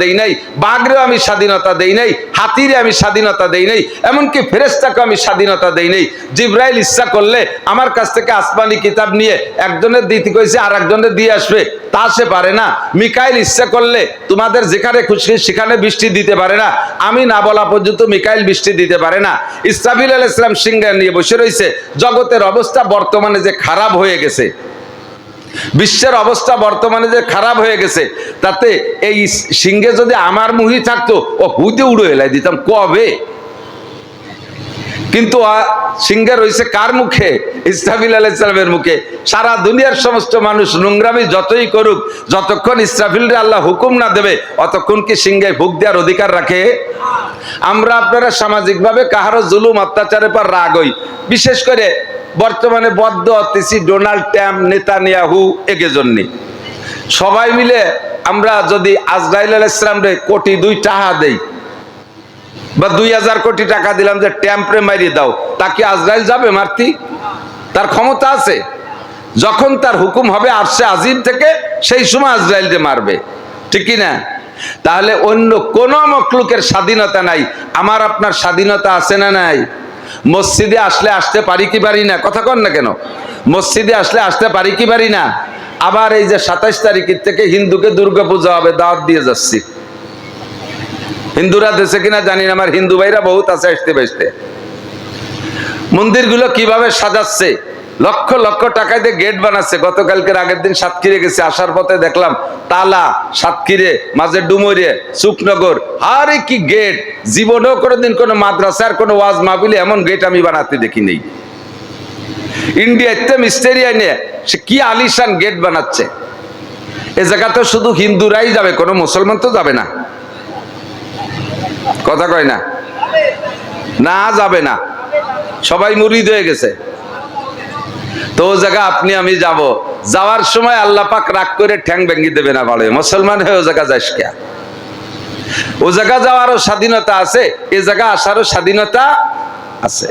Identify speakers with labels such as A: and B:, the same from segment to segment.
A: দেই নাই বাঘরেও আমি স্বাধীনতা দেই নাই, হাতিরে আমি স্বাধীনতা দেই নাই, এমনকি ফেরেস্তাকে আমি স্বাধীনতা দেই নাই। জিব্রাইল ইচ্ছা করলে আমার কাছ থেকে আসমানি কিতাব নিয়ে একজনের দিতে কইছে আর একজনের দিয়ে আসবে। তা সে পারে না। মিকাইল ইচ্ছা করলে তোমাদের যেখানে খুশি সেখানে বৃষ্টি দিতে পারে না। আমি না বলা পর্যন্ত মিকাইল বৃষ্টি দিতে পারে না। ইসরাফিল আল ইসলাম সিংহা নিয়ে বসে রয়েছে। জগতের অবস্থা বর্তমানে যে খারাপ হয়ে গেছে। বিশ্বের অবস্থা বর্তমানে যে খারাপ হয়ে গেছে, তাতে এই সিংহে যদি আমার মুহি থাকতো, ও হুতে উড়ো এলাই দিতাম, কবে? কিন্তু সিংহে রয়েছে কার মুখে? ইসরাফিল আলাহ ইসলামের মুখে। সারা দুনিয়ার সমস্ত মানুষ নোংরামি যতই করুক, যতক্ষণ ইসরাফিলরে আল্লাহ হুকুম না দেবে, অতক্ষণ কি সিংহে ভুগ দেওয়ার অধিকার রাখে? আমরা আপনারা সামাজিকভাবে কাহারও জুলুম, অত্যাচারের পর রাগ হই। বিশেষ করে বর্তমানে বদ্ধ অতিসি ডোনাল্ড ট্যাম্প নেতানিয়াহু একে জন্যে। সবাই মিলে আমরা যদি আজরাইল আল ইসলামরে কোটি দুই টাকা দেই বা দুই হাজার কোটি টাকা দিলাম যে ট্যাম্পরে মারিয়ে দাও তাকে আজরাইল যাবে মারতি? তার ক্ষমতা আছে। যখন তার হুকুম হবে আরশে আজিম থেকে, সেই সময় আজরাইল আজরাইলকে মারবে। ঠিক না তাহলে অন্য কোন মকলুকের স্বাধীনতা নাই। আমার আপনার স্বাধীনতা আছে না নাই? মসজিদে আসলে আসতে পারি কি পারি না? কথা কন না কেন? মসজিদে আসলে আসতে পারি কি পারি না? আবার এই যে সাতাইশ তারিখের থেকে হিন্দুকে দুর্গা পূজা হবে, দাওয়াত দিয়ে যাচ্ছি। হিন্দুরা দেশে কিনা জানি আমার হিন্দু ভাইরা বহুত আছে আসতে বেসতে মন্দিরগুলো কীভাবে সাজাচ্ছে? লক্ষ লক্ষ টাকায় দিয়ে গেট বানাচ্ছে। গতকালকের আগের দিন সাতক্ষীরে গেছে, আসার পথে দেখলাম তালা, সাতক্ষীরে, মাঝে ডুমুরে সুকনগর আরে কি গেট জীবনেও কোনোদিন কোনো মাদ্রাসার কোনো ওয়াজ মাহবিলে এমন গেট আমি বানাতে দেখি নেই। ইন্ডিয়াতে মিস্টেরিয়া নিয়ে সে কি আলিশান গেট বানাচ্ছে? এ জায়গাতে শুধু হিন্দুরাই যাবে, কোনো মুসলমান তো যাবে না। কথা কয় না? না যাবে না। সবাই মুরিদ হয়ে গেছে। তো ও জায়গা আপনি, আমি যাব। যাওয়ার সময় আল্লাহ পাক রাগ করে ঠ্যাং ভেঙ্গি দেবে না বলে মুসলমান হয়ে ও জায়গা যাস কে? ও জায়গা যাওয়ারও স্বাধীনতা আছে, এ জায়গা আসারও স্বাধীনতা আছে।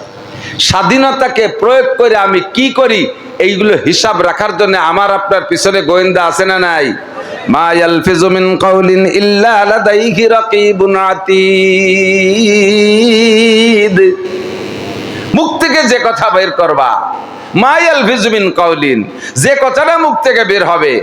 A: স্বাধীনতাকে প্রয়োগ করে আমি কি করি, এইগুলো হিসাব রাখার জন্য আমার আপনার পিছনে গোয়েন্দা আছে না নাই? মা মুখ থেকে যে কথা বের করবা মায়াল ভিজুমিন কাউলিন যে কথাটা মুখ থেকে বের হবে,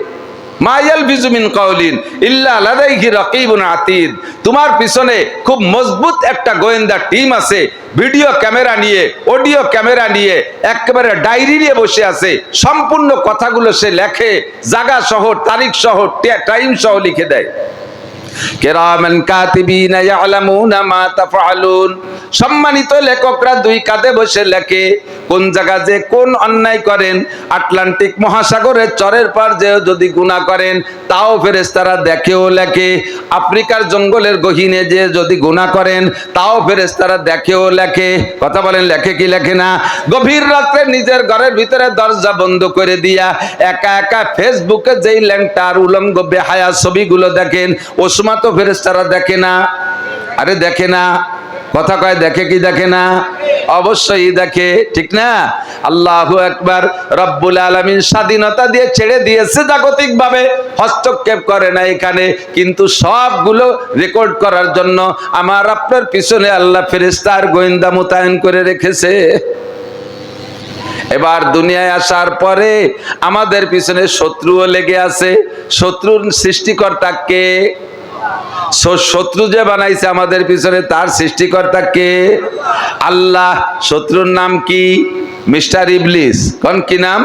A: মায়াল ভিজুমিন কাউলিন ইল্লা লাদাইহি রাকিবুন আতীদ, তোমার পিছনে খুব মজবুত একটা গোয়েন্দা টিম আছে, ভিডিও ক্যামেরা নিয়ে, অডিও ক্যামেরা নিয়ে, একেবারে ডায়েরি নিয়ে বসে আছে, সম্পূর্ণ কথাগুলো সে লেখে জায়গা সহ তারিখ সহ টাইম সহ লিখে দেয়। কেরামান কাতিবিনা ইয়ালামুনা মা তাফআলুন। সম্মানিত লেখকরা দুই কাঁধে বসে লেখে, কোন জায়গা যে কোন অন্যায় করেন, আটলান্টিক মহাসাগরের চরের পার যে যদি গুনাহ করেন, তাও ফেরেশতারা দেখেও লেখে। আফ্রিকার জঙ্গলের গহীনে যে যদি গুনাহ করেন, তাও ফেরেশতারা দেখেও লেখে। কথা বলেন, লেখে কি লেখে না? গভীর রাত্রে নিজের ঘরের ভিতরে দরজা বন্ধ করে দিয়া, একা একা ফেসবুকে যেই ল্যাংটার, উলঙ্গ, বেহায়া ছবিগুলো দেখেন ওসমা তো ফেরেশতারা দেখে না। আরে দেখে না। কথা কয়, দেখে কি দেখে না? অবশ্যই দেখে, ঠিক না? আল্লাহ একবার রব্বুল আলমিন স্বাধীনতা দিয়ে ছেড়ে দিয়েছে জাগতিক ভাবে হস্তক্ষেপ করে না এখানে। কিন্তু সবগুলো রেকর্ড করার জন্য আমার আপনার পিছনে আল্লাহ ফেরেশতার গোয়েন্দা মোতায়েন করে রেখেছে। এবার দুনিয়ায় আসার পরে আমাদের পিছনে শত্রুও লেগে আছে। শত্রুর সৃষ্টিকর্তা কে? শত্রু যে বানাইছে আমাদের পিছনে, তার সৃষ্টিকর্তা কে? আল্লাহ। শত্রুর নাম কি? মিস্টার ইবলিস। কোন কি নাম?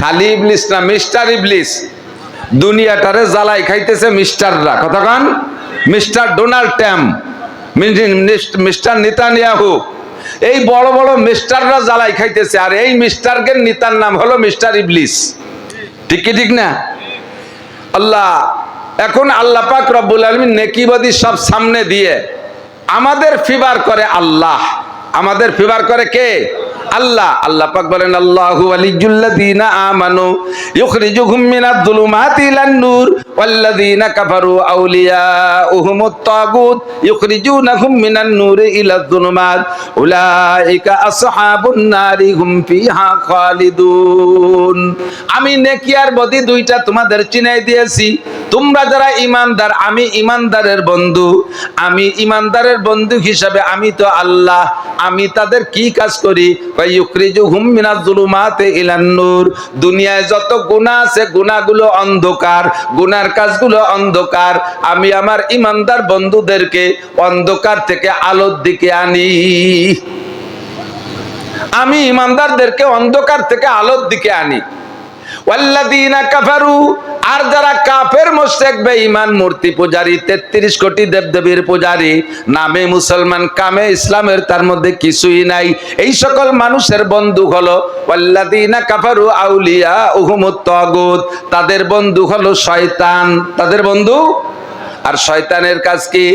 A: খালি ইবলিস না, মিস্টার ইবলিস। দুনিয়াটারে জ্বালাই খাইতেছে মিস্টাররা। কতক্ষণ mister Donald Trump mister Netanyahu. এই বড় বড় মিস্টাররা জ্বালাই খাইতেছে। আর এই মিস্টারকে নেতার নাম হলো মিস্টার ইবলিস। ঠিক কি ঠিক না? আল্লাহ এখন আল্লাহ পাক রব্বুল আলমিন নেকিবাদী সব সামনে দিয়ে আমাদের ফিবার করে আল্লাহ। আমাদের ফিবার করে কে? আল্লাহ। আল্লাহ পাক বলেন, আল্লাহু ওয়ালিয়ুল্লাযীনা আমানু ইউখরিজুহুম মিনাদ যুলুমাতি ইলান নূর ওয়াল্লাযীনা কাফারু আউলিয়াউহুমুত তাগুত ইউখরিজুনাহুম মিনান নূরি ইলাজ যুলুমাত উলাইকা আসহাবুন নারি হুম ফিহা খালিদুন। আমি নেকি আর বদি দুইটা তোমাদের চিনাই দিয়েছি। তোমরা যারা ইমানদার, আমি ইমানদারের বন্ধু। আমি ইমানদারের বন্ধু হিসাবে আমি তো আল্লাহ। আমি তাদের কি কাজ করি? দুনিয়ায় যত গুণা আছে গুণাগুলো অন্ধকার। গুনার কাজগুলো অন্ধকার। আমি আমার ইমানদার বন্ধুদেরকে অন্ধকার থেকে আলোর দিকে আনি। আমি ইমানদারদেরকে অন্ধকার থেকে আলোর দিকে আনি। কাফারু আর যারা কাফের মুশরিক বেঈমান মূর্তি পূজারী 33 কোটি দেবদেবীর পূজারী, নামে মুসলমান, কামে ইসলামের তার মধ্যে কিছুই নাই। এই সকল মানুষের বন্ধু হলো ওয়াল্লাযীনা কাফারু আউলিয়া উহুমুত তাদের বন্ধু হলো শয়তান। তাদের বন্ধু? আর শয়তানের কাজ কি?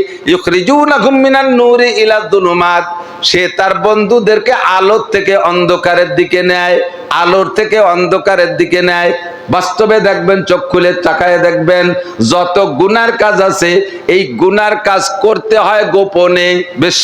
A: মিনান নূরি ইলা দুলুমাত সে তার বন্ধুদেরকে আলোর থেকে অন্ধকারের দিকে নেয়, আলোর থেকে অন্ধকারের দিকে নেয়। বাস্তবে দেখবেন, চোখ খুলে তাকায় দেখবেন, যত গুনার কাজ আছে, এই গুনার কাজ করতে হয় গোপনে, বেশ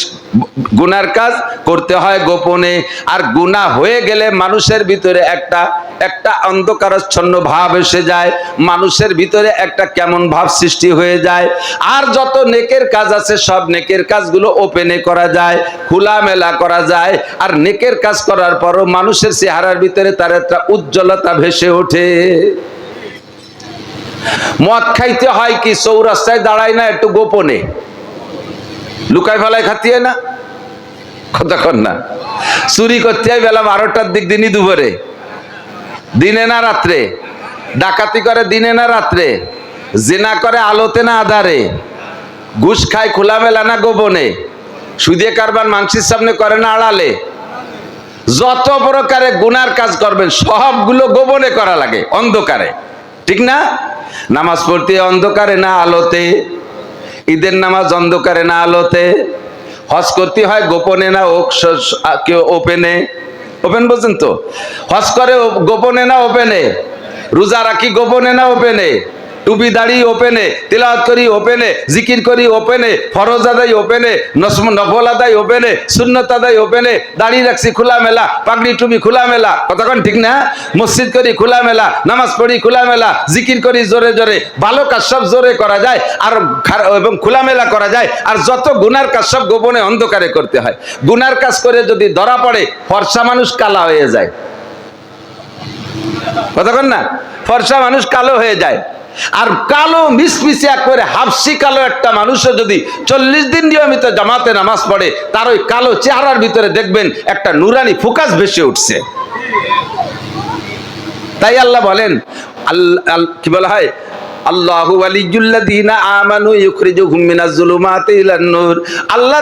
A: গুনার কাজ করতে হয় গোপনে। আর গুনাহ হয়ে গেলে মানুষের ভিতরে একটা একটা অন্ধকারাচ্ছন্ন ভাব এসে যায়, মানুষের ভিতরে একটা কেমন ভাব সৃষ্টি হয়ে যায়। আর যত নেকের কাজ আছে, সব নেকের কাজগুলো ওপেনে করা যায়, খোলামেলা করা যায়। আর নেকের কাজ করার পরও মানুষের চেহারার ভিতরে তার একটা উজ্জ্বলতা ভেসে ওঠে। মদ খাইতে হয় কি? চৌরাস্তায় দাঁড়ায় না একটু গোপনে? লুকাই ফেলায় খাতিয়ে না? কতক্ষণ না। চুরি করতে হয় বেলা বারোটার দিক দিনই দুপুরে। দিনে না রাত্রে? ডাকাতি করে দিনে না রাত্রে? জেনা করে আলোতে না আধারে? ঘুষ খায় খোলামেলা না গোপনে? সুদে কারবার মাংসের সামনে করে না আড়ালে? যত প্রকারে গুনার কাজ করবেন, সবগুলো গোপনে করা লাগে, অন্ধকারে। ঠিক না? নামাজ পড়তে অন্ধকারে না আলোতে, ঈদের নামাজ অন্ধকারে না আলোতে, হজ করতে হয় গোপনে না কেউ ওপেনে। ওপেন বলছেন তো? হজ করে গোপনে না ওপেনে? রোজা রাখি গোপনে না ওপেনে? টুপি দাড়ি ওপেনে, তিলাওয়াত করি ওপেনে, জিকির করি ওপেনে, ফরজ আদায় ওপেনে নফল আদায় ওপেনে, সুন্নত আদায় ওপেনে, দাড়ি রাখছি খোলা মেলা পাগড়ি টুপি খোলা মেলা কতক্ষণ ঠিক না? মসজিদ করি খোলা মেলা নামাজ পড়ি খোলা মেলা জিকির করি জোরে জোরে, ভালো কাজ সব জোরে করা যায়, আর এবং খোলামেলা করা যায়, আর যত গুনার কাজ সব গোপনে অন্ধকারে করতে হয়। গুনার কাজ করে যদি ধরা পড়ে, ফর্সা মানুষ কালা হয়ে যায়। কতক্ষণ না? ফর্সা মানুষ কালো হয়ে যায়। আর কালো মিসমিসিয়া করে হাফসি কালো একটা মানুষও যদি চল্লিশ দিন নিয়মিত জামাতে নামাজ পড়ে, তার ওই কালো চেহারার ভিতরে দেখবেন একটা নুরানি ফোকাস ভেসে উঠছে। তাই আল্লাহ বলেন আল্লাহ কি বলা হয়? আল্লাহু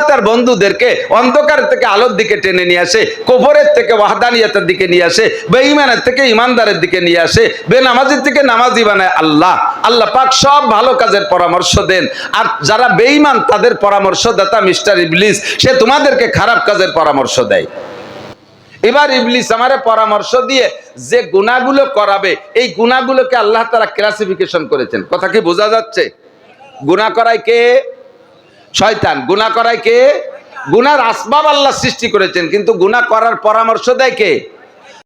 A: তার বন্ধুদেরকে অন্ধকার থেকে আলোর দিকে টেনে নিয়ে আসে থেকে ওয়াহদানিয়াতের দিকে নিয়ে আসে, বেঈমানের থেকে ইমানদারের দিকে নিয়ে আসে, বেনামাজির থেকে নামাজি বানায় আল্লাহ। আল্লাহ পাক সব ভালো কাজের পরামর্শ দেন। আর যারা বেঈমান, তাদের পরামর্শদাতা মিস্টার ইবলিস, সে তোমাদেরকে খারাপ কাজের পরামর্শ দেয়। এবার ইবলিস আমারে পরামর্শ দিয়ে যে গুণাগুলো করাবে, এই গুণাগুলোকে আল্লাহ তারা ক্লাসিফিকেশন করেছেন। কথা কি বোঝা যাচ্ছে? গুণা করায় কে? শয়তান। গুণা করায় কে? গুনার আসবাব আল্লাহ সৃষ্টি করেছেন, কিন্তু গুণা করার পরামর্শ দেয় কে?